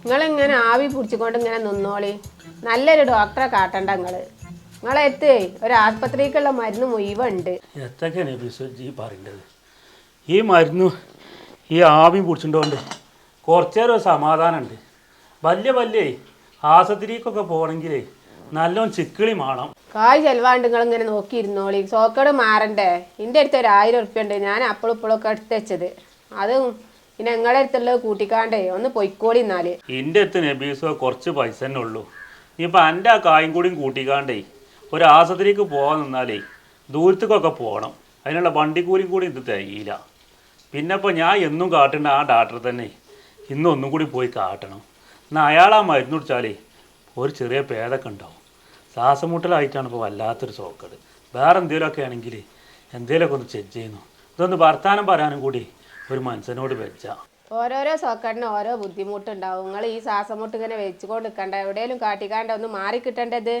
നിങ്ങളിങ്ങനെ ആവി പിടിച്ചുകൊണ്ട് ഇങ്ങനെ നിന്നോളി? നല്ലൊരു ഡോക്ടറെ കാട്ടണ്ട നിങ്ങൾ. നിങ്ങളെ എത്തേ ഒരു ആസ്പത്രിക്കുള്ള മരുന്ന് മുഴുവുണ്ട് എത്തൊക്കെയാണ് പറയേണ്ടത് ഈ മരുന്ന് ഈ ആവി പിടിച്ചിട്ടുകൊണ്ട് കുറച്ചേരം സമാധാനമുണ്ട്. വലിയ വലിയ ആശുപത്രിക്കൊക്കെ പോകണമെങ്കിലേ നല്ലോണം ചിക്കിളി മാണം. കായ് ചെലവാണ്ട് നിങ്ങൾ ഇങ്ങനെ നോക്കിയിരുന്നോളി. സോക്കേട് മാറണ്ടേ? എന്റെ അടുത്ത് ഒരു ആയിരം ഉറുപ്പ്യ ഉണ്ട്. ഞാൻ അപ്പോഴും ഇപ്പോഴൊക്കെ എടുത്ത് വെച്ചത്. അത് പിന്നെ നിങ്ങളുടെ അടുത്തുള്ളത് കൂട്ടിക്കാണ്ടേ ഒന്ന് പൊയ്ക്കോളി എന്നാൽ. എന്റെ അടുത്ത് നബീസോ കുറച്ച് പൈസ തന്നെ ഉള്ളൂ. ഇപ്പം എന്റെ ആ കായും കൂടിയും കൂട്ടിക്കാണ്ടേ ഒരു ആസത്തിലേക്ക് പോകാൻ നിന്നാലേ ദൂരത്തേക്കൊക്കെ പോകണം അതിനുള്ള വണ്ടിക്കൂലിയും കൂടി ഇത് തികയില്ല. പിന്നെ ഇപ്പോൾ ഞാൻ എന്നും കാട്ടേണ്ട ആ ഡാക്ടറെ തന്നെ ഇന്നൊന്നും കൂടി പോയി കാട്ടണം. എന്നാൽ അയാൾ ആ മരുന്ന് കുടിച്ചാലേ ഒരു ചെറിയ പേതൊക്കെ ഉണ്ടാവും. ശ്വാസമുട്ടലായിട്ടാണ് ഇപ്പോൾ വല്ലാത്തൊരു സോക്കട്. വേറെ എന്തെങ്കിലുമൊക്കെ ആണെങ്കിൽ എന്തെങ്കിലുമൊക്കെ ഒന്ന് ചെക്ക് ചെയ്യുന്നു. ഇതൊന്ന് വർത്താനം പറയാനും കൂടി ഒരു മനുഷ്യനോട് വെച്ച. ഓരോരോ സോക്കേടിന് ഓരോ ബുദ്ധിമുട്ടുണ്ടാവും. നിങ്ങൾ ഈ ശ്വാസം മുട്ട് ഇങ്ങനെ വെച്ചുകൊണ്ട് നിൽക്കണ്ട എവിടെയെങ്കിലും കാട്ടിക്കാണ്ട ഒന്ന് മാറി കിട്ടേണ്ടത്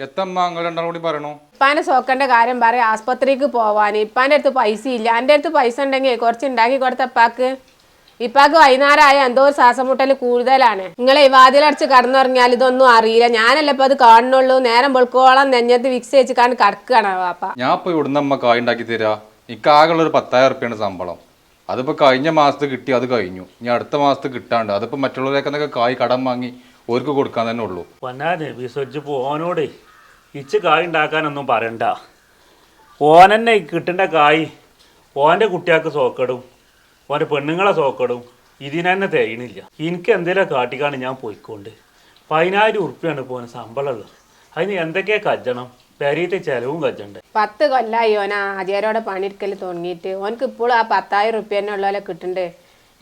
ഇപ്പാന്റെ സോക്കന്റെ കൂടി പറയണു? ഇപ്പാന്റെ സോക്കന്റെ കാര്യം പറയാം. ആസ്പത്രിക്ക് പോവാൻ ഇപ്പാന്റെ അടുത്ത് പൈസ ഇല്ല എന്റെ അടുത്ത് പൈസ ഉണ്ടെങ്കിൽ കുറച്ച് ഉണ്ടാക്കി കൊടുത്ത ഇപ്പാക്ക് വൈകുന്നേരമായ എന്തോ ഒരു ശ്വാസമുട്ടൽ കൂടുതലാണ്. നിങ്ങളെ ഈ വാതിലടച്ച് കടന്നുറങ്ങിയാൽ ഇതൊന്നും അറിയില്ല. ഞാനല്ല ഇപ്പൊ അത് കാണുന്നുള്ളൂ. നേരം പൊൾക്കോളം നെഞ്ഞത്ത് വിക്സ് വെച്ച് കാണി കടക്കുകയാണ് വാപ്പ. ഞാൻ ഇപ്പൊ ഇവിടുന്ന് അമ്മ കായ് ഉണ്ടാക്കി തരാ. ഇക്കാകെയുള്ള ഒരു പത്തായിരം ഉറുപ്പ്യാണ് ശമ്പളം. അതിപ്പോ കഴിഞ്ഞ മാസത്ത് കിട്ടി അത് കഴിഞ്ഞു. ഇനി അടുത്ത മാസത്ത് കിട്ടാണ്ട് അതിപ്പോ മറ്റുള്ളവരേക്കെന്നൊക്കെ കായ് കടം വാങ്ങി ഓർക്ക് കൊടുക്കാൻ തന്നെ ഉള്ളൂ. പൊന്നാനെ ഓനോടെ ഇച്ച് കായ് ഉണ്ടാക്കാനൊന്നും പറയണ്ട. ഓനെന്നെ കിട്ടേണ്ട കായ് ഓന്റെ കുട്ടികൾക്ക് സോക്കടും. ഓന്റെ പെണ്ണുങ്ങളെ സോക്കടും. ഇതിനെന്നെ തേയണില്ല. എനിക്ക് എന്തെങ്കിലും കാട്ടിക്കാണ് ഞാൻ പോയിക്കൊണ്ട്. പതിനായിരം ഉറുപ്പ്യാണ് ഇപ്പോൾ ഓന് ശമ്പളമുള്ളത്. അതിന് എന്തൊക്കെയാ കജ്ജണം? പെരീത്തെ ചെലവും കജ്ജണ്ടേ. പത്ത് കൊല്ലായി ഓൻ അജയരോടെ പണിയെടുക്കൽ തുടങ്ങിയിട്ട്. ഓനക്ക് ഇപ്പോഴും ആ പത്തായിരം റുപ്യ തന്നെ ഉള്ളപോലെ കിട്ടുന്നുണ്ട്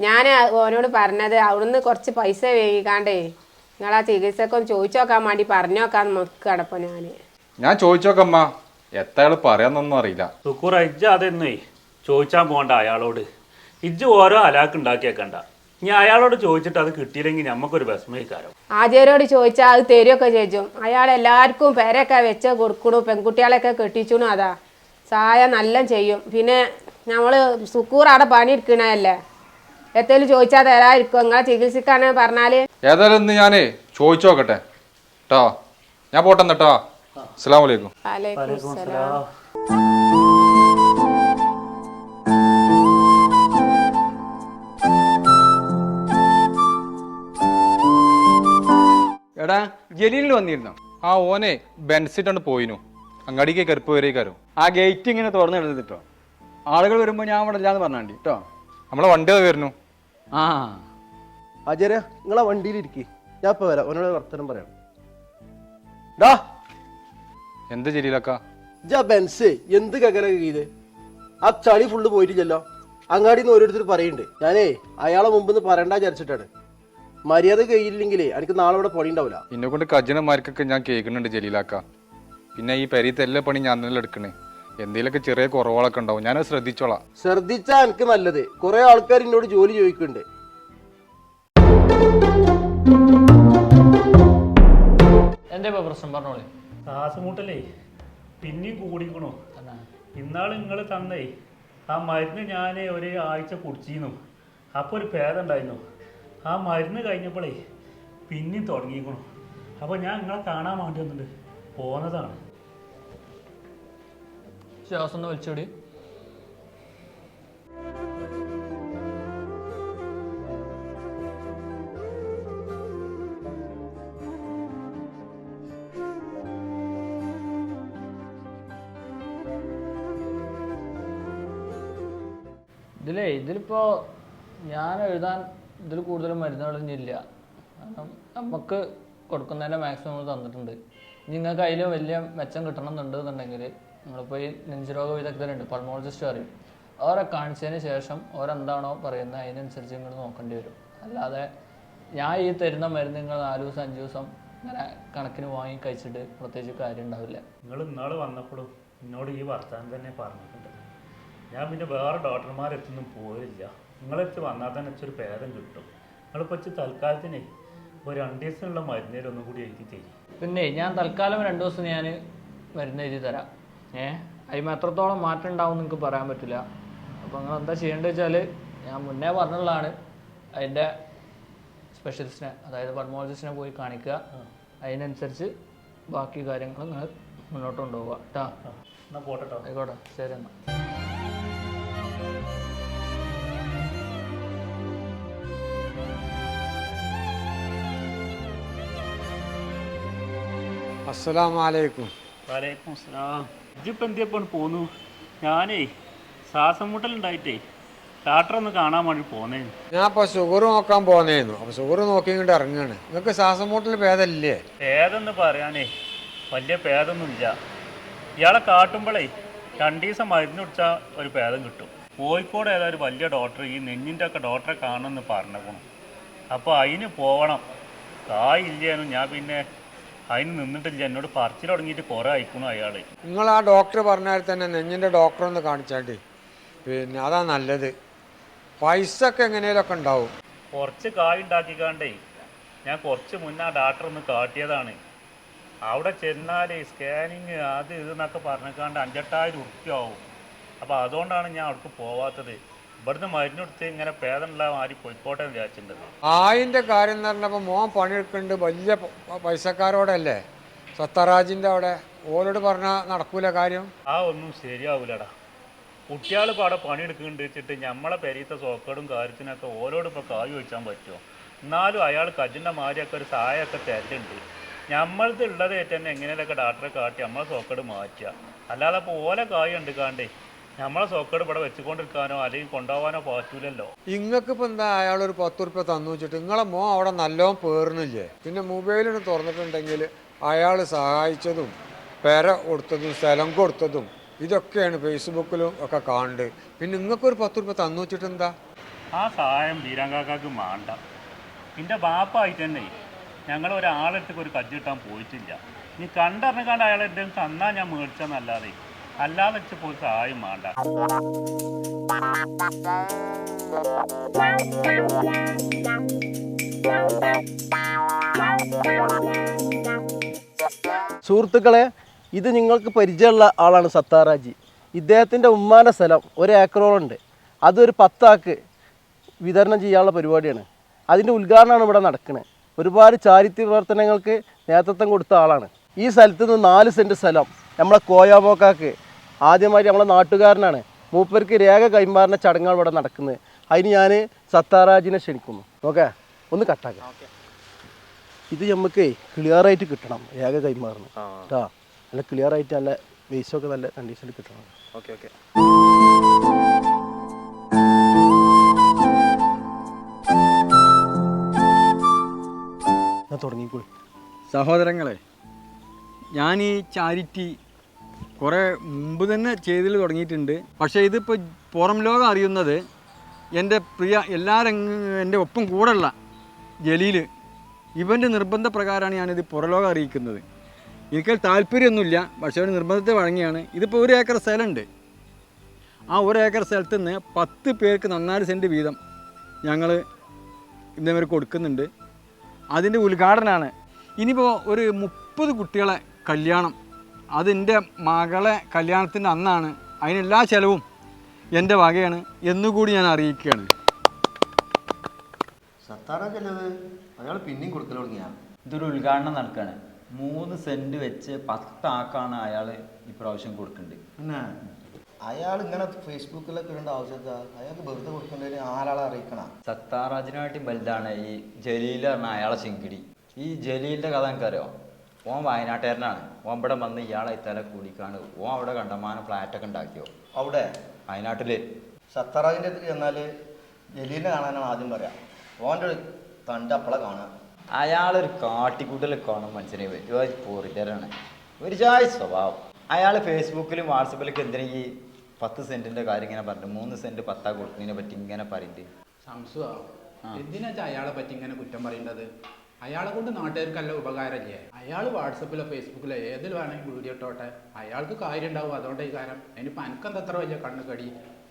ഞാൻ ഓനോട് പറഞ്ഞത് അവിടുന്ന് കുറച്ച് പൈസ വേങ്ങിക്കാണ്ടേ നിങ്ങൾ ആ ചികിത്സക്ക് ഒന്ന് ചോദിച്ചു നോക്കാൻ വേണ്ടി പറഞ്ഞു നോക്കാൻ നോക്കുകയാണ് ഇപ്പോൾ ഞാൻ ഞാൻ ചോദിച്ചോക്കമ്മ. എത്ര പറയാന്നൊന്നും അറിയില്ല. അജ്ജ അതെന്നേ? ചോദിച്ചാൻ പോണ്ട അയാളോട്. ഇജ്ജ് ഓരോ അലാക്ക് ഉണ്ടാക്കിയേക്കണ്ട ഇനി അയാളോട് ചോദിച്ചിട്ട് അത് കിട്ടിയില്ലെങ്കിൽ നമുക്കൊരു വിഷമയിക്കാരം ആചാര്യോട് ചോദിച്ചാൽ അത് തരുമൊക്കെ ചോദിച്ചും അയാൾ എല്ലാവർക്കും പേരൊക്കെ വെച്ച് കൊടുക്കണു പെൺകുട്ടികളെയൊക്കെ കെട്ടിച്ചുണു അതാ. സഹായ നല്ല ചെയ്യും. പിന്നെ നമ്മൾ സുക്കൂർ അവിടെ പണിയെടുക്കണല്ലേ എത്തേലും ചോദിച്ചാൽ തരാതിരിക്കും. നിങ്ങളെ ചികിത്സിക്കാന്ന് പറഞ്ഞാൽ ഏതായാലും ഇന്ന് ഞാനേ ചോദിച്ചു നോക്കട്ടെ. കേട്ടോ ഞാൻ പോട്ടെന്നട്ടോ അസ്സാം വലൈക്കും വലൈക്കും സലാം എടാ ജലീലിൽ വന്നിരുന്നോ? ആ ഓനെ ബെൻസിട്ടാണ് പോയിനു. അങ്ങാടിക്ക് കരുപ്പ് വരേക്കാരോ ആ ഗേറ്റ് ഇങ്ങനെ തുറന്നു കിടന്നിട്ടോ ആളുകൾ വരുമ്പോൾ ഞാൻ അവിടെ ഇല്ലാന്ന് പറഞ്ഞാണ്ടി കേട്ടോ നമ്മളെ വണ്ടി അത് വരുന്നു. ആ. അജര നിങ്ങളെ വണ്ടിയിലിരിക്കെ ഞാൻ ഇപ്പൊ വരാം. അവനോട് വർത്തനം പറയാം. ഡാ. എന്ത് ജലീലക്ക? ജാ ബെൻസ് എന്ത് കകല ഇത് ആ ചളി ഫുള്ള് പോയിട്ടില്ലല്ലോ. അങ്ങാടിന്ന് ഓരോരുത്തർ പറയുന്നുണ്ട് ഞാനേ അയാളെ മുമ്പ് പറയണ്ട വിചാരിച്ചിട്ടാണ്. മര്യാദ കഴിയില്ലെങ്കിലേ എനിക്ക് നാളെ ഇവിടെ പണി ഉണ്ടാവില്ല എന്നെ കൊണ്ട് കജിനന്മാർക്കൊക്കെ ഞാൻ കേൾക്കുന്നുണ്ട് ജലീലാക്ക. പിന്നെ ഈ പെരീത്തെ എല്ലാ പണി ഞാൻ തന്നെ എടുക്കണേ. എന്തെങ്കിലുമൊക്കെ ചെറിയ കുറവുകളൊക്കെ ഉണ്ടാവും. ഞാനത് ശ്രദ്ധിച്ചോളാം. ശ്രദ്ധിച്ചാ എനിക്ക് നല്ലത്. കുറെ ആൾക്കാർ എന്നോട് ജോലി ചോദിക്കുന്നുണ്ട്. എന്റെ ഇപ്പൊ പ്രശ്നം? പറഞ്ഞോളി. ശ്വാസമുട്ടലേ പിന്നെയും കൂടിക്കണു. ഇന്നാൾ നിങ്ങൾ തന്നേ ആ മരുന്ന് ഞാൻ ഒരു ആഴ്ച കുടിച്ചിരുന്നു അപ്പോൾ ഒരു ഭേദം ഉണ്ടായിരുന്നു. ആ മരുന്ന് കഴിഞ്ഞപ്പോഴേ പിന്നെയും തുടങ്ങിയിക്കണം. അപ്പോൾ ഞാൻ നിങ്ങളെ കാണാൻ വേണ്ടി വന്നിട്ട് പോന്നതാണ്. ശ്വാസം വലിച്ചോടി. ഇതിലേ ഇതിലിപ്പോ ഞാൻ എഴുതാൻ ഇതിൽ കൂടുതൽ മരുന്നുകളൊന്നും ഇല്ല കാരണം നമുക്ക് കൊടുക്കുന്നതിന്റെ മാക്സിമം തന്നിട്ടുണ്ട്. നിങ്ങൾക്ക് അതിൽ വലിയ മെച്ചം കിട്ടണമെന്നുണ്ട് എന്നുണ്ടെങ്കിൽ നിങ്ങളിപ്പോൾ ഈ നെഞ്ചുരോഗ വിദഗ്ധരുണ്ട്. പൾമോളജിസ്റ്റ് പറയും. അവരെ കാണിച്ചതിന് ശേഷം അവരെന്താണോ പറയുന്നത് അതിനനുസരിച്ച് നിങ്ങൾ നോക്കേണ്ടി വരും. അല്ലാതെ ഞാൻ ഈ തരുന്ന മരുന്ന് നിങ്ങൾ നാല് ദിവസം അഞ്ച് ദിവസം ഇങ്ങനെ കണക്കിന് വാങ്ങി കഴിച്ചിട്ട് പ്രത്യേകിച്ച് കാര്യം ഉണ്ടാവില്ല. നിങ്ങൾ ഇന്നാൾ വന്നപ്പോഴും എന്നോട് ഈ വർത്താനം തന്നെ പറഞ്ഞിട്ടുണ്ട്. ഞാൻ പിന്നെ വേറെ ഡോക്ടർമാരെത്തൊന്നും പോയില്ല. നിങ്ങളെടുത്ത് വന്നാൽ തന്നെ ഒരു പേരം കിട്ടും. നിങ്ങളിപ്പോൾ തൽക്കാലത്തിനെ ഒരു രണ്ട് ദിവസമുള്ള മരുന്നേലൊന്നും കൂടി എഴുതി തരും. പിന്നെ ഞാൻ തൽക്കാലം രണ്ട് ദിവസം ഞാൻ മരുന്ന് എഴുതി തരാം. ഏ? അതിന് എത്രത്തോളം മാറ്റം ഉണ്ടാവും നിങ്ങൾക്ക് പറയാൻ പറ്റില്ല. അപ്പോൾ നിങ്ങൾ എന്താ ചെയ്യേണ്ടത് വെച്ചാൽ ഞാൻ മുന്നേ പറഞ്ഞുള്ളതാണ്. അതിന്റെ സ്പെഷ്യലിസ്റ്റിനെ അതായത് പഡ്മോളജിസ്റ്റിനെ പോയി കാണിക്കുക. അതിനനുസരിച്ച് ബാക്കി കാര്യങ്ങൾ നിങ്ങൾ മുന്നോട്ട് കൊണ്ടുപോവുക. കേട്ടോ എന്നാൽ പോട്ടെ ആയിക്കോട്ടെ. ശരി എന്നാൽ അസ്സലാമലൈക്കും വലൈക്കും അസ്സലാം. ഇജിപ്പോൾ എന്തിയപ്പോൾ പോന്നു? ഞാനേ ശ്വാസം മുട്ടലുണ്ടായിട്ടേ ഡാക്ടറെ ഒന്ന് കാണാൻ വേണ്ടി പോന്നേ. ഞാൻ അപ്പൊ ഷുഗർ നോക്കാൻ പോന്നേന്നു. അപ്പൊ ഷുഗർ നോക്കി ഇങ്ങോട്ട് ഇറങ്ങാണ്. നിങ്ങൾക്ക് ശ്വാസം മുട്ടൽ ഭേദമില്ലേ ഭേദമെന്ന് പറയാനേ വലിയ ഭേദമൊന്നുമില്ല. ഇയാളെ കാട്ടുമ്പോഴേ രണ്ട് ദിവസം മരുന്ന് കുടിച്ചാൽ ഒരു ഭേദം കിട്ടും. കോഴിക്കോട് ഏതാ ഒരു വലിയ ഡോക്ടർ ഈ നെഞ്ഞിന്റെ ഒക്കെ ഡോക്ടറെ കാണുമെന്ന് പറഞ്ഞു അപ്പോൾ അതിന് പോകണം കായില്ലേനും ഞാൻ പിന്നെ അതിന് നിന്നിട്ടില്ല. എന്നോട് പറിച്ചിൽ തുടങ്ങിയിട്ട് കുറേ അയക്കണു അയാൾ നിങ്ങൾ ആ ഡോക്ടർ പറഞ്ഞാൽ തന്നെ നെഞ്ഞിന്റെ ഡോക്ടറെ ഒന്ന് കാണിച്ചാണ്ടി. പിന്നെ അതാ നല്ലത്. പൈസ ഒക്കെ എങ്ങനെയൊക്കെ ഉണ്ടാവും. കുറച്ച് കായ് ഉണ്ടാക്കിക്കാണ്ടേ ഞാൻ കുറച്ച് മുന്നേ ആ ഡാക്ടർ ഒന്ന് കാട്ടിയതാണ്. അവിടെ ചെന്നാൽ സ്കാനിങ് അത് ഇത് എന്നൊക്കെ പറഞ്ഞേക്കാണ്ട് അഞ്ചെട്ടായിരം ഉറുപ്പ്യ ആവും. അപ്പോൾ അതുകൊണ്ടാണ് ഞാൻ അവിടേക്ക് പോവാത്തത്. ഇവിടുന്ന് മരുന്ന് കൊടുത്ത് ഇങ്ങനെ പേദമുള്ള മാറി പോയിക്കോട്ടെ എന്ന് വിചാരിച്ചിട്ടുണ്ട് ആയിന്റെ കാര്യം എന്ന് പറഞ്ഞപ്പോൾ മോൻ പണിയെടുക്കുന്നുണ്ട് വലിയ പൈസക്കാരോടല്ലേ? സത്തറാജിന്റെ അവിടെ ഓരോട് പറഞ്ഞാൽ നടക്കൂല കാര്യം? ആ ഒന്നും ശരിയാവൂലടാ. കുട്ടികൾ ഇപ്പോൾ അവിടെ പണിയെടുക്കുന്നുണ്ട് വെച്ചിട്ട് നമ്മളെ പെരീത്തെ സോക്കേടും കാര്യത്തിനൊക്കെ ഓരോട് ഇപ്പോൾ കായ് വെച്ചാൻ പറ്റുമോ എന്നാലും അയാൾ കജിന്റെ മാരിയൊക്കെ ഒരു സഹായമൊക്കെ തരുന്നുണ്ട് നമ്മളത് ഉള്ളത് തന്നെ എങ്ങനെയൊക്കെ ഡാക്ടറെ കാട്ടി നമ്മളെ സോക്കട് മാറ്റുക. അല്ലാതെ ഇപ്പോൾ ഓല കായ് ഉണ്ട് കാണ്ടേ നമ്മളെ സോക്കേട് ഇവിടെ വെച്ചുകൊണ്ടിരിക്കാനോ അല്ലെങ്കിൽ കൊണ്ടുപോകാനോ പറ്റൂലല്ലോ. നിങ്ങൾക്ക് ഇപ്പം എന്താ അയാളൊരു പത്ത് ഉറുപ്പ്യ തന്നു വെച്ചിട്ട് നിങ്ങളെ മോ അവിടെ നല്ലോണം പേർന്നില്ലേ പിന്നെ മൊബൈലിന് തുറന്നിട്ടുണ്ടെങ്കിൽ അയാൾ സഹായിച്ചതും പെര കൊടുത്തതും സ്ഥലം കൊടുത്തതും ഇതൊക്കെയാണ് ഫേസ്ബുക്കിലും ഒക്കെ കാണുന്നത് പിന്നെ നിങ്ങൾക്കൊരു പത്ത് ഉറുപ്പ്യ തന്നു വെച്ചിട്ട് എന്താ? ആ സഹായം ബീരാങ്കാക്കാക്ക് വേണ്ട എന്റെ ബാപ്പായിട്ട് തന്നെ ഞങ്ങൾ ഒരാളെടുത്തേക്ക് ഒരു കജ്ജിട്ടാൻ പോയിട്ടില്ല. നീ കണ്ടറിഞ്ഞാണ്ട് അയാൾ എന്തെങ്കിലും തന്നാൽ ഞാൻ മേടിച്ചെന്നല്ലാതെ അല്ലാതെ പോയി സഹായം വേണ്ട. സുഹൃത്തുക്കളെ ഇത് നിങ്ങൾക്ക് പരിചയമുള്ള ആളാണ് സത്താറാജി. ഇദ്ദേഹത്തിന്റെ ഉമ്മാന്റെ സ്ഥലം ഒരു ഏക്കറോളുണ്ട്. അതൊരു പത്താക്ക് വിതരണം ചെയ്യാനുള്ള പരിപാടിയാണ്. അതിന്റെ ഉദ്ഘാടനമാണ് ഇവിടെ നടക്കുന്നത് ഒരുപാട് ചാരിത്യ പ്രവർത്തനങ്ങൾക്ക് നേതൃത്വം കൊടുത്ത ആളാണ്. ഈ സ്ഥലത്ത് നിന്ന് നാല് സെന്റ് സ്ഥലം നമ്മളെ കോയാമോക്കാക്ക് ആദ്യമായിട്ട് നമ്മളെ നാട്ടുകാരനാണ്. മൂപ്പർക്ക് രേഖ കൈമാറുന്ന ചടങ്ങാണ് ഇവിടെ നടക്കുന്നത്. അതിന് ഞാൻ സത്താറാജിനെ ക്ഷണിക്കുന്നു. ഓക്കെ? ഒന്ന് കട്ടാക്കാം. ഇത് നമുക്ക് ക്ലിയർ ആയിട്ട് കിട്ടണം രേഖ കൈമാറുന്നു കേട്ടോ നല്ല ക്ലിയർ ആയിട്ട് നല്ല വേസ്റ്റൊക്കെ നല്ല കണ്ടീഷനിൽ കിട്ടണം. Okay okay. ഞാൻ തുടങ്ങിക്കോളി. സഹോദരങ്ങളെ ഞാൻ ഈ ചാരിറ്റി കുറേ മുമ്പ് തന്നെ ചെയ്തിൽ തുടങ്ങിയിട്ടുണ്ട്. പക്ഷേ ഇതിപ്പോൾ പുറം ലോകം അറിയുന്നത് എന്റെ പ്രിയ എല്ലാ രംഗ എന്റെ ഒപ്പം കൂടെയുള്ള ജലീൽ ഇവന്റെ നിർബന്ധ പ്രകാരമാണ് ഞാനിത് പുറലോകം അറിയിക്കുന്നത്. എനിക്ക് താല്പര്യമൊന്നുമില്ല. പക്ഷേ ഒരു നിർബന്ധത്തെ വഴങ്ങിയാണ്. ഇതിപ്പോൾ ഒരു ഏക്കർ സ്ഥലമുണ്ട്. ആ ഒരു ഏക്കർ സ്ഥലത്ത് നിന്ന് പത്ത് പേർക്ക് നന്നാൽ സെന്റ് വീതം ഞങ്ങൾ ഇന്നവർ കൊടുക്കുന്നുണ്ട്. അതിന്റെ ഉദ്ഘാടനമാണ് ഇനിയിപ്പോൾ ഒരു മുപ്പത് കുട്ടികളെ കല്യാണം അതിന്റെ മകളെ കല്യാണത്തിന്റെ അന്നാണ് അതിനെല്ലാ ചിലവും എന്റെ വകയാണ് എന്നുകൂടി ഞാൻ അറിയിക്കുകയാണ്. സത്താറൊക്കെയല്ലത് അയാൾ പിന്നെയും കൊടുക്കൽ തുടങ്ങിയാ? ഇതൊരു ഉദ്ഘാടനം നടക്കുകയാണ് മൂന്ന് സെന്റ് വെച്ച് പത്താക്കാണ് അയാൾ ഇപ്രാവശ്യം കൊടുക്കുന്നുണ്ട് പിന്നെ അയാൾ ഇങ്ങനെ ഫേസ്ബുക്കിലൊക്കെ ഇടേണ്ട ആവശ്യമില്ല അയാൾക്ക് വെറുതെ കൊടുക്കേണ്ടതിന് ആരാളെ അറിയിക്കണം? സത്താറാജിനായിട്ട് വലുതാണ് ഈ ജലീൽ പറഞ്ഞ അയാളെ ചിങ്കിടി. ഈ ജലീലിന്റെ കഥ എനിക്കറിയോ? ഓൻ വയനാട്ടുകാരനാണ്. ഓൻ ഇവിടെ വന്ന് ഇയാളെ ഇത്തല കൂടിക്കാണ് ഓൻ അവിടെ കണ്ടമാനം ഫ്ലാറ്റൊക്കെ ഉണ്ടാക്കിയോ. അവിടെ? വയനാട്ടിൽ സത്താറാജിന്റെ അടുത്ത് ചെന്നാൽ ജലീലിനെ കാണാനാണ് ആദ്യം പറയാം. ഓന്റെ ഒരു തണ്ട് അപ്പളെ കാണാം. അയാളൊരു കാട്ടിക്കൂട്ടൽ കാണും മനുഷ്യനെ. ഒരു പോറിറ്ററാണ് ഒരു ചായ സ്വഭാവം. അയാൾ ഫേസ്ബുക്കിലും വാട്സപ്പിലൊക്കെ എന്തിനാ ഈ പത്ത് സെന്റിന്റെ കാര്യം ഇങ്ങനെ പറഞ്ഞു മൂന്ന് സെന്റ് പത്താ കൊടുക്കുന്നതിനെ പറ്റി ഇങ്ങനെ പറയുന്നത് സംസുവാ എന്തിനാ അയാളെ പറ്റി ഇങ്ങനെ കുറ്റം പറയേണ്ടത്? അയാളെ കൊണ്ട് നാട്ടുകാർക്കല്ല ഉപകാരമില്ലേ? അയാൾ വാട്സപ്പിലോ ഫേസ്ബുക്കിലോ ഏതിൽ വേണമെങ്കിൽ വീഡിയോ ഇട്ടോട്ടെ. അയാൾക്ക് കാര്യം ഉണ്ടാവും അതുകൊണ്ട് ഈ കാര്യം. ഇനിയിപ്പോൾ എനിക്കെന്താ അത്ര വലിയ കണ്ണുകടി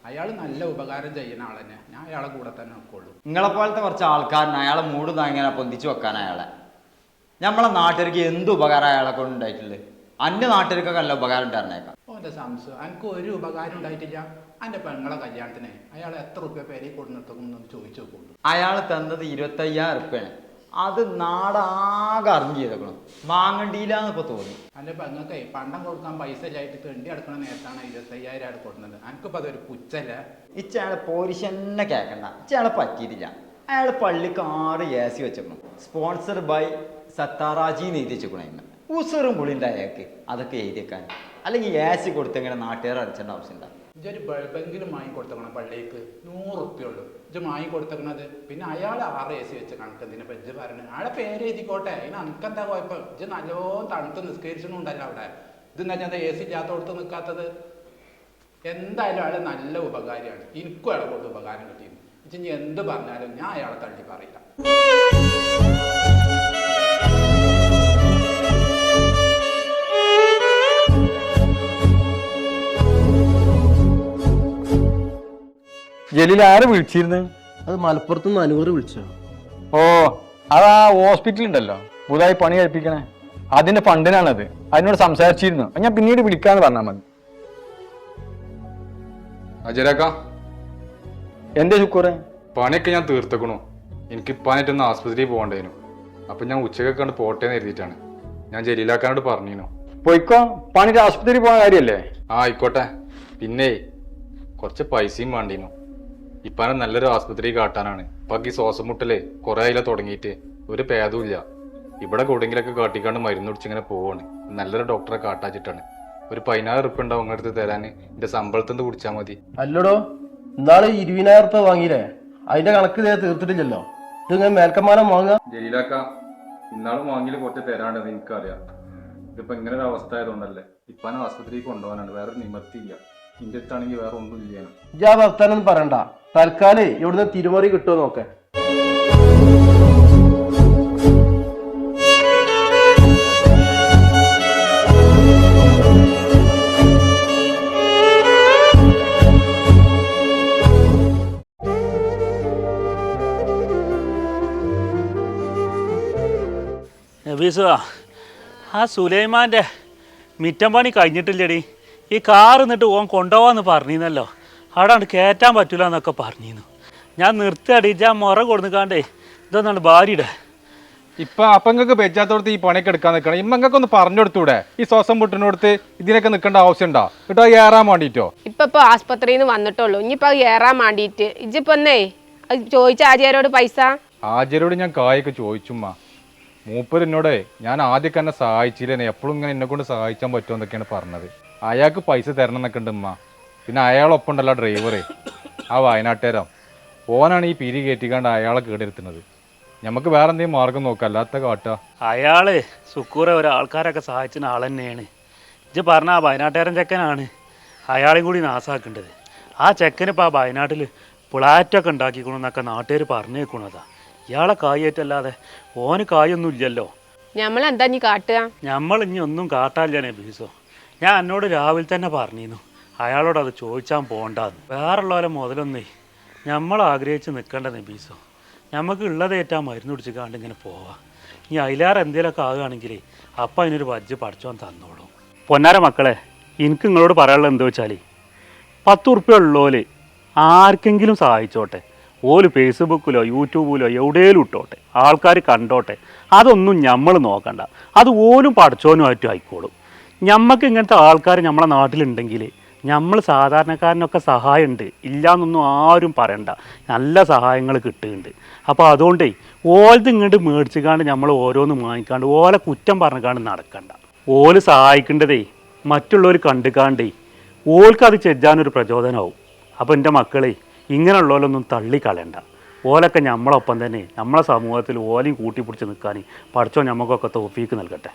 അയാൾ നല്ല ഉപകാരം ചെയ്യുന്ന ആൾ തന്നെ. ഞാൻ അയാളെ കൂടെ തന്നെ നിൽക്കുള്ളൂ നിങ്ങളെപ്പോലത്തെ കുറച്ച് ആൾക്കാരനെ അയാളെ മൂട് താങ്ങിയാൽ പൊന്തിച്ചു വെക്കാൻ അയാളെ. നമ്മളെ നാട്ടുകാർക്ക് എന്ത് ഉപകാരം അയാളെ കൊണ്ട് ഉണ്ടായിട്ടുള്ളത് അന്യ നാട്ടുകാർക്കൊക്കെ നല്ല ഉപകാരം ഉണ്ടായിരുന്നേക്കാം. ഓന്റെ സംശയം. എനിക്ക് ഒരു ഉപകാരം ഉണ്ടായിട്ടില്ല. എന്റെ പെങ്ങളെ കല്യാണത്തിന് അയാൾ എത്ര റുപ്യ പേരെ കൊടുന്നിട്ടൊന്നും ചോദിച്ചു നോക്കുള്ളൂ അയാൾ തന്നത് ഇരുപത്തയ്യായിരം ഉറുപ്പ്യാണ്. അത് നാടാകെ അറിഞ്ഞു ചെയ്തേക്കണം വാങ്ങണ്ടിയില്ലാന്ന് ഇപ്പൊ തോന്നി. എന്റെ പെങ്ങൾക്ക് പണ്ടം കൊടുക്കാൻ പൈസ ഇല്ലായിട്ട് തെണ്ടി അടക്കണ നേരത്താണ് ഇരുപത്തയ്യായിരം ആണ് കൊടുക്കുന്നത്. എനിക്കിപ്പോൾ അതൊരു പുച്ഛല്ല? ഇച്ചയാളെ പോലീസ് തന്നെ കേൾക്കണ്ട ഇച്ചയാളെ പറ്റിയിട്ടില്ല. അയാൾ പള്ളിക്ക് ആറ് എ സി വെച്ചേക്കണം. സ്പോൺസർ ബൈ സത്താറാജി എന്ന് എഴുതി വെച്ചേക്കണം ഉസറും പുളിന്റെ അയാൾക്ക് അതൊക്കെ എഴുതിയേക്കാൻ. അല്ലെങ്കിൽ എ സി കൊടുത്തെങ്ങനെ നാട്ടുകാർ അടിച്ചേണ്ട ആവശ്യമുണ്ടാ. ഇതൊരു ബൾബെങ്കിലും വാങ്ങി കൊടുത്തേക്കണം പള്ളിക്ക്? നൂറ് ഉറുപ്പ്യ ഉള്ളൂ ഇത് വാങ്ങി കൊടുത്തേക്കണത്? പിന്നെ അയാൾ ആറ് എ സി വെച്ച് കണക്ക് എന്തിനാ പറഞ്ഞു അയാളെ പേര് എഴുതിക്കോട്ടെ അതിന് അനക്കെന്താ കുഴപ്പം? ഇത് നല്ലോണം തണുത്ത് നിസ്കരിച്ചിട്ടുണ്ടല്ല അവിടെ. ഇതെന്താ ഞാൻ എ സി ഇല്ലാത്തോടത്ത് നിൽക്കാത്തത് എന്തായാലും അയാൾ നല്ല ഉപകാരിയാണ്. എനിക്കും അയാളെ കൊണ്ട് ഉപകാരം കിട്ടിയിരുന്നു ഇനി എന്ത് പറഞ്ഞാലും ഞാൻ അയാളെ തള്ളി പറയില്ല. ജലീൽ ആരെ വിളിച്ചിരുന്നു? അത് മലപ്പുറത്ത് നിന്ന് അനുവർ വിളിച്ചോ ഓ അത് ആ ഹോസ്പിറ്റൽ ഉണ്ടല്ലോ പുതുതായി പണി കഴിപ്പിക്കണേ അതിന്റെ ഫണ്ടിനാണത്. അതിനോട് സംസാരിച്ചിരുന്നു. ഞാൻ പിന്നീട് വിളിക്കാന്ന് പറഞ്ഞാൽ മതി. അജരാക്ക എന്റെ ചുക്കൂറെ പണിയൊക്കെ ഞാൻ തീർത്തേക്കണു. എനിക്ക് ഇപ്പാനായിട്ടൊന്ന് ആസ്പത്രിയിൽ പോകണ്ടേനു. അപ്പൊ ഞാൻ ഉച്ചക്കൊക്കെ കണ്ട് പോട്ടെ എഴുതിയിട്ടാണ് കരുതിയിട്ടാണ്. ഞാൻ ജലീലാക്കാനോട് പറഞ്ഞിരുന്നു പോയിക്കോ. പണിയുടെ ആശുപത്രി പോകാൻ കാര്യല്ലേ? ആ ആയിക്കോട്ടെ. പിന്നെ കുറച്ച് പൈസയും വേണ്ടീനു. ഇപ്പാനെ നല്ലൊരു ആസ്പത്രി കാട്ടാനാണ്. പക്കി ശ്വാസം മുട്ടൽ കുറെ ആയില്ല തുടങ്ങിയിട്ട്. ഒരു ഭേദവും ഇല്ല. ഇവിടെ കൂടെങ്കിലൊക്കെ കാട്ടിക്കാണ്ട് മരുന്ന് കുടിച്ച് ഇങ്ങനെ പോവാണ്. നല്ലൊരു ഡോക്ടറെ കാട്ടാച്ചിട്ടാണ്. ഒരു പതിനായിരം ഉറുപ്പ് ഉണ്ടാവും അടുത്ത് തരാൻ എന്റെ ശമ്പളത്തിൽ നിന്ന് കുടിച്ചാൽ മതി? അല്ലടോ ഇന്നാൾ ഇരുപതിനായിരം ഉറുപ്പ വാങ്ങിയില്ലേ? അതിന്റെ കണക്ക് ഇതേ തീർത്തിട്ടില്ലല്ലോ. ഇത് ഇങ്ങനെ മേൽക്കമാനം വാങ്ങുക. ജലീലാക്ക ഇന്നാളും വാങ്ങിയില്ല കുറച്ച് തരാണ്ട് എനിക്കറിയാം. ഇതിപ്പോ ഇങ്ങനെ ഒരു അവസ്ഥ ആയതുകൊണ്ടല്ലേ ഇപ്പാനെ ആസ്പത്രിക്ക് കൊണ്ടുപോകാനാണ്. വേറെ നിവർത്തിയില്ല അടുത്താണെങ്കിൽ വേറെ ഒന്നും ഇല്ല. ഇജാ വർത്താനം പറയണ്ട. തൽക്കാലേ ഇവിടുന്ന് തിരുമറി കിട്ടുമോ നോക്കെ. നബീസ ആ സുലൈമാന്റെ മിറ്റം പണി കഴിഞ്ഞിട്ടില്ലടി. ഈ കാർ എന്നിട്ട് ഓൻ കൊണ്ടുപോകാന്ന് പറഞ്ഞിരുന്നല്ലോ. അവിടെ കയറ്റാൻ പറ്റൂല എന്നൊക്കെ പറഞ്ഞിരുന്നു. ഞാൻ നിർത്തി അടിച്ചാൽ മുറ കൊടുക്കാണ്ടേ ഇതൊന്നാണ് ഭാര്യയുടെ ഇപ്പൊ അപ്പൊ നിങ്ങൾക്ക് വെച്ചാത്തോടത്ത് ഈ പണിയൊക്കെ എടുക്കാൻ നിൽക്കണം. ഇമ്മങ്ങൾക്ക് ഒന്ന് പറഞ്ഞു കൊടുത്തൂടെ ഈ ശ്വാസം പൊട്ടിനോടുത്ത് ഇതിനൊക്കെ നിൽക്കേണ്ട ആവശ്യമുണ്ടോ? കേട്ടോ ഏറാൻ വേണ്ടിട്ടോ ഇപ്പൊ ഇപ്പൊ ആസ്പത്രിയിൽ നിന്ന് വന്നിട്ടുള്ളൂ. ഇനിയിപ്പോ ഏറാൻ വേണ്ടിയിട്ട്. ഇജിപ്പൊന്നേ ചോദിച്ച ആചാര്യോട് പൈസ? ആചാര്യോട് ഞാൻ കായൊക്കെ ചോദിച്ചുമ്മ. മൂപ്പർ എന്നോടേ ഞാൻ ആദ്യം തന്നെ സഹായിച്ചില്ലേ? എപ്പോഴും ഇങ്ങനെ എന്നെ കൊണ്ട് സഹായിക്കാൻ പറ്റുമോ എന്നൊക്കെയാണ് പറഞ്ഞത്. അയാൾക്ക് പൈസ തരണം എന്നൊക്കെ ഉണ്ട് ഉമ്മ. പിന്നെ അയാളൊപ്പം ഉണ്ടല്ലോ ഡ്രൈവറേ ആ വയനാട്ടുകാരം ഓനാണ് ഈ പിരി കയറ്റിക്കാണ്ട് അയാളെ കേടിരുത്തുന്നത് നമുക്ക് വേറെ എന്തെങ്കിലും മാർഗം നോക്കാം. അല്ലാത്ത കാട്ടുക അയാൾ സുക്കൂറെ ഒരാൾക്കാരൊക്കെ സഹായിച്ചിന് ആൾ തന്നെയാണ്. ഇജ് പറഞ്ഞ ആ വയനാട്ടുകാരൻ ചെക്കനാണ്. അയാളെയും കൂടി നാസാക്കേണ്ടത്. ആ ചെക്കനിപ്പോൾ ആ വയനാട്ടിൽ പുളാറ്റൊക്കെ ഉണ്ടാക്കിക്കണമെന്നൊക്കെ നാട്ടുകാർ പറഞ്ഞേക്കണതാ ഇയാളെ കായേറ്റല്ലാതെ ഓന് കായൊന്നും ഇല്ലല്ലോ. ഞമ്മളെന്താ നീ കാട്ടുക? നമ്മൾ ഇനി ഒന്നും കാട്ടാല്ല നബീസോ ഞാൻ എന്നോട് രാവിലെ തന്നെ പറഞ്ഞിരുന്നു. അയാളോട് അത് ചോദിച്ചാൽ പോകണ്ടെന്ന് വേറുള്ളവരെ മുതലൊന്നേ നമ്മൾ ആഗ്രഹിച്ച് നിൽക്കേണ്ട നബീസോ. നമുക്ക് ഉള്ളതേറ്റാ മരുന്ന് പിടിച്ചിക്കാണ്ട് ഇങ്ങനെ പോവാം. ഇനി അതിലേറെ എന്തെങ്കിലുമൊക്കെ ആകുകയാണെങ്കിൽ അപ്പം അതിനൊരു വജ്ജ് പഠിച്ചോൻ തന്നോളൂ. പൊന്നാര മക്കളെ എനിക്ക് നിങ്ങളോട് പറയാനുള്ളത് എന്താ വെച്ചാൽ പത്ത് ഉറുപ്പ്യ ഉള്ളോൽ ആർക്കെങ്കിലും സഹായിച്ചോട്ടെ. ഓൽ ഫേസ്ബുക്കിലോ യൂട്യൂബിലോ എവിടെയും ഇട്ടോട്ടെ. ആൾക്കാർ കണ്ടോട്ടെ. അതൊന്നും നമ്മൾ നോക്കണ്ട. അത് ഓലും പഠിച്ചോനുമായിട്ടും ആയിക്കോളും. ഞമ്മക്ക് ഇങ്ങനത്തെ ആൾക്കാർ നമ്മളെ നാട്ടിലുണ്ടെങ്കിൽ നമ്മൾ സാധാരണക്കാരനൊക്കെ സഹായമുണ്ട് ഇല്ലയെന്നൊന്നും ആരും പറയണ്ട. നല്ല സഹായങ്ങൾ കിട്ടുന്നുണ്ട്. അപ്പോൾ അതുകൊണ്ടേ ഓലത് ഇങ്ങോട്ട് മേടിച്ചിക്കാണ്ട് നമ്മൾ ഓരോന്ന് വാങ്ങിക്കാണ്ട് ഓലെ കുറ്റം പറഞ്ഞിക്കാണ്ട് നടക്കണ്ട. ഓൽ സഹായിക്കേണ്ടതേ മറ്റുള്ളവർ കണ്ടുകാണ്ടേ ഓൾക്ക് അത് ചെജ്ജാനൊരു പ്രചോദനമാവും അപ്പോൾ എന്റെ മക്കളെ ഇങ്ങനെയുള്ളവരൊന്നും തള്ളിക്കളയണ്ട. ഓലൊക്കെ നമ്മളൊപ്പം തന്നെ. നമ്മളെ സമൂഹത്തിൽ ഓലയും കൂട്ടിപ്പിടിച്ച് നിൽക്കാൻ പഠിച്ചോ നമുക്കൊക്കെ തോഫീക്ക് നൽകട്ടെ.